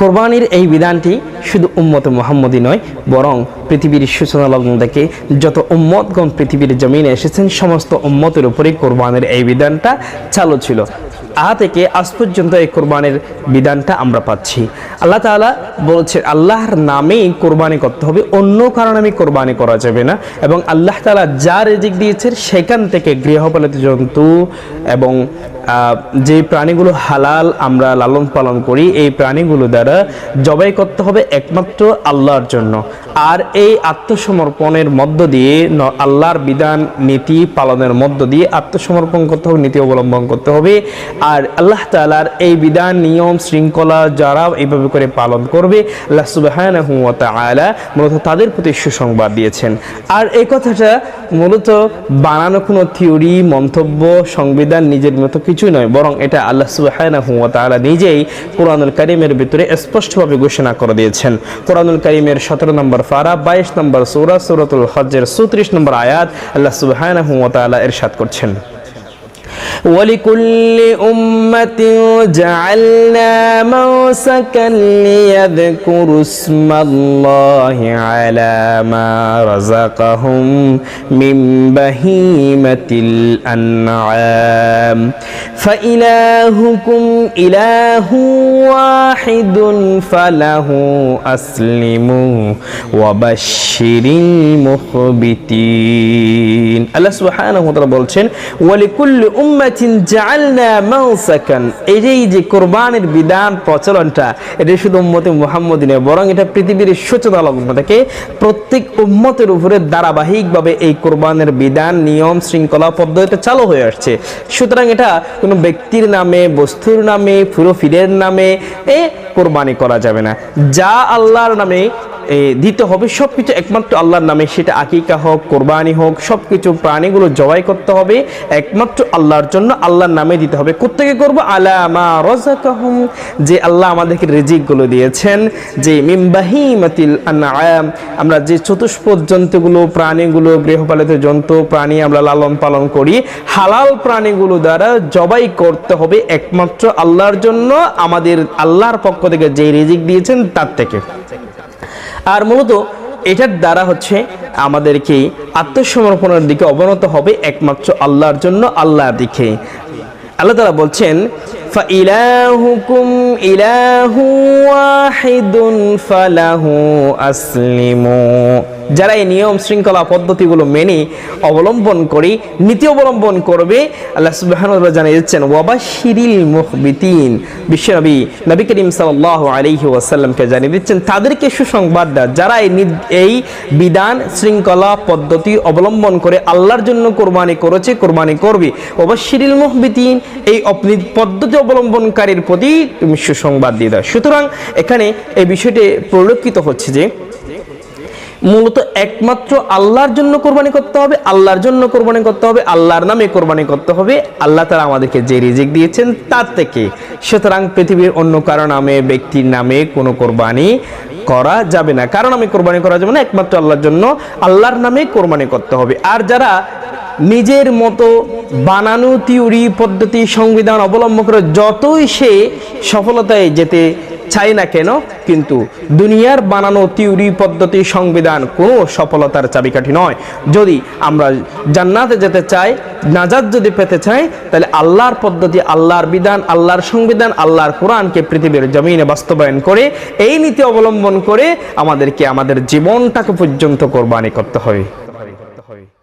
কোরবানির এই বিধানটি শুধু উম্মত মোহাম্মদী নয়, বরং পৃথিবীর সূচনা লগ্ন থেকে যত উম্মতগণ পৃথিবীর জমিনে এসেছেন, সমস্ত উম্মতের উপরেই কোরবানির এই বিধানটা চালু ছিল। আ থেকে আজ পর্যন্ত এই কোরবানির বিধানটা আমরা পাচ্ছি। আল্লাহ তাআলা বলছে আল্লাহর নামেই কোরবানি করতে হবে অন্য কারণে আমি কোরবানি করা যাবে না। এবং আল্লাহ তাআলা যা রেজিক দিয়েছেন সেখান থেকে গৃহপালিত জন্তু এবং আহ, যে প্রাণীগুলো হালাল আমরা লালন পালন করি এই প্রাণীগুলো দ্বারা জবাই করতে হবে একমাত্র আল্লাহর জন্য। আর এই আত্মসমর্পণের মধ্য দিয়ে আল্লাহর বিধান, নীতি পালনের মধ্য দিয়ে আত্মসমর্পণ করতে হবে, নীতি অবলম্বন করতে হবে। আর আল্লাহ তাআলার এই বিধান, নিয়ম, শৃঙ্খলা যারা এইভাবে করে পালন করবে, আল্লাহ মূলত তাদের প্রতি সুসংবাদ দিয়েছেন। আর এই কথাটা মূলত বানানো কোনো থিওরি, মন্তব্য, সংবিধান নিজের মতো কিছুই নয়, বরং এটা আল্লাহ সুবহানাহু ওয়া তাআলা নিজেই কোরআনুল কারীমের ভিতরে স্পষ্টভাবে ঘোষণা করে দিয়েছেন। কোরআনুল কারীমের 17 নম্বর ফারা 22 নম্বর সুরা সুরতুল হজ্জের 34 নম্বর আয়াত আল্লাহ সুবাহ ইরশাদ করছেন। ولكل أمة جعلنا موسكا ليذكروا اسم الله على ما رزقهم من بهيمة الأنعام فإلهكم إله واحد فله أسلموا وبشر المخبتين الله سبحانه وتعالى বলছেন ওয়ালিকুল্লি জাআলনা মাওসাকান এই প্রত্যেক উপরে ধারাবাহিকভাবে এই কোরবানের বিধান, নিয়ম, শৃঙ্খলা পদ্ধতিটা চালু হয়ে আসছে। সুতরাং এটা কোনো ব্যক্তির নামে, বস্তুর নামে, পুরো ফিরের নামে, এ কোরবানি করা যাবে না। যা আল্লাহর নামে দিতে হবে। সব কিছু একমাত্র আল্লাহর নামে। সেটা আকিকা হোক, কোরবানি হোক সব কিছু প্রাণীগুলো জবাই করতে হবে। একমাত্র আল্লাহর জন্য আল্লাহর নামে দিতে হবে। কোথেকে করব? আলামা রাযাকাহুম। যে আল্লাহ আমাদেরকে রেজিকগুলো দিয়েছেন। যে মিমবাহিমাতিল আনআম। আমরা যে চতুষ্পদ জন্তুগুলো, প্রাণীগুলো, গৃহপালিত জন্তু, প্রাণী আমরা লালন পালন করি, হালাল প্রাণীগুলো দ্বারা জবাই করতে হবে একমাত্র আল্লাহর জন্য। আমাদের আল্লাহর পক্ষ থেকে যে রেজিক দিয়েছেন, তার থেকে। আর মূলত এটার দ্বারা হচ্ছে আমাদেরকে আত্মসমর্পণের দিকে অবনত হবে একমাত্র আল্লাহর জন্য, আল্লাহর দিকে। আল্লাহ তারা বলছেন فإلهكم إله واحد فله أسلموا যারা এই নিয়ম শৃঙ্খলা পদ্ধতিগুলো মেনে অবলম্বন করে নীতি অবলম্বন করবে আল্লাহ সুবহানাহু ওয়া তাআলা জানিয়ে দিচ্ছেন ওয়াবাশিরিল মুখবিতিন বিশ্বনবী নবী করিম সাল্লাল্লাহু আলাইহি ওয়াসাল্লামকে জানিয়ে দিচ্ছেন তাদেরকে সুসংবাদ দেয় যারা এই নি- এই বিধান শৃঙ্খলা পদ্ধতি অবলম্বন করে আল্লাহর জন্য কোরবানি করেছে কোরবানি করবে ওবাশিরিল মুখবিতিন এই অপ- পদ্ধতি অবলম্বনকারীর প্রতি তুমি সুসংবাদ দিয়ে দাও। সুতরাং এখানে এই বিষয়টি পরিলক্ষিত হচ্ছে যে মূলত একমাত্র আল্লাহর জন্য কোরবানি করতে হবে, আল্লাহর জন্য কোরবানি করতে হবে, আল্লাহর নামে কোরবানি করতে হবে। আল্লাহ তারা আমাদেরকে যে রিজিক দিয়েছেন তার থেকে। সুতরাং পৃথিবীর অন্য কারও নামে, ব্যক্তির নামে কোনো কোরবানি করা যাবে না। কারণ আমি কোরবানি করা যাবে না, একমাত্র আল্লাহর জন্য আল্লাহর নামে কোরবানি করতে হবে। আর যারা নিজের মতো বানানো থিওরি পদ্ধতি, সংবিধান অবলম্বন করে যতই সে সফলতায় যেতে চাই না কেন, কিন্তু দুনিয়ার বানানো থিওরি পদ্ধতি, সংবিধান কোনো সফলতার চাবিকাঠি নয়। যদি আমরা জান্নাতে যেতে চাই নাজাদ যদি পেতে চাই, তাহলে আল্লাহর পদ্ধতি, আল্লাহর বিধান, আল্লাহর সংবিধান, আল্লাহর কোরআনকে পৃথিবীর জমিনে বাস্তবায়ন করে, এই নীতি অবলম্বন করে আমাদেরকে, আমাদের জীবনটাকে পর্যন্ত কোরবানি করতে হবে।